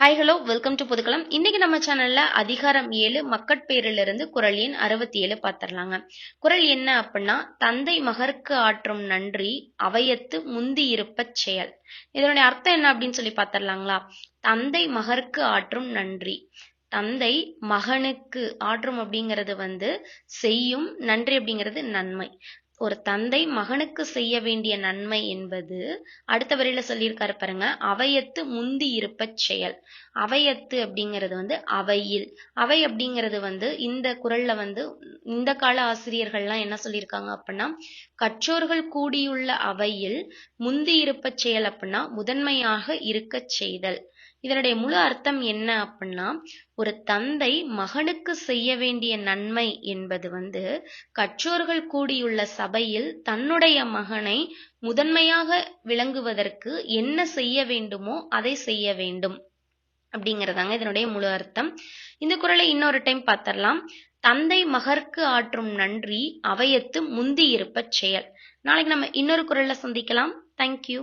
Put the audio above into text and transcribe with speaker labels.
Speaker 1: Hi hello welcome to புதுக்கலாம் இன்னைக்கு நம்ம சேனல்ல அதிகாரம் ஏழு மக்கட்பேரிலிருந்து இருந்து குரல் எண் அறுபத்தி ஏழு பார்த்துடலாங்க. குரல் என்ன அப்படின்னா தந்தை மகருக்கு ஆற்றும் நன்றி அவையத்து முந்தி இருப்பச் செயல். இதனுடைய அர்த்தம் என்ன அப்படின்னு சொல்லி பார்த்துடலாங்களா? தந்தை மகருக்கு ஆற்றும் நன்றி. தந்தை மகனுக்கு ஆற்றும் அப்படிங்கிறது வந்து செய்யும் நன்றி அப்படிங்கிறது நன்மை. ஒரு தந்தை மகனுக்கு செய்ய வேண்டிய நன்மை என்பது அடுத்த வரையில சொல்லியிருக்காரு பாருங்க. அவையத்து முந்தி இருப்பச் செயல். அவையத்து அப்படிங்கிறது வந்து அவையில். அவை அப்படிங்கிறது வந்து இந்த குரல்ல வந்து இந்த கால ஆசிரியர்கள்லாம் என்ன சொல்லியிருக்காங்க அப்படின்னா கற்றோர்கள் கூடியுள்ள அவையில் முந்தி இருப்பச் செயல் அப்படின்னா முதன்மையாக இருக்கச் செய்தல். இதனுடைய முழு அர்த்தம் என்ன அப்படின்னா ஒரு தந்தை மகனுக்கு செய்ய வேண்டிய நன்மை என்பது வந்து கற்றோர்கள் கூடியுள்ள சபையில் தன்னுடைய மகனை முதன்மையாக விளங்குவதற்கு என்ன செய்ய வேண்டுமோ அதை செய்ய வேண்டும். அப்படிங்கறதாங்க இதனுடைய முழு அர்த்தம். இந்த குரலை இன்னொரு டைம் பார்த்தரலாம் தந்தை மகர்க்கு ஆற்றும் நன்றி அவையத்து முந்தி இருப்பச் செயல். நாளைக்கு நம்ம இன்னொரு குரல்ல சந்திக்கலாம். தேங்க்யூ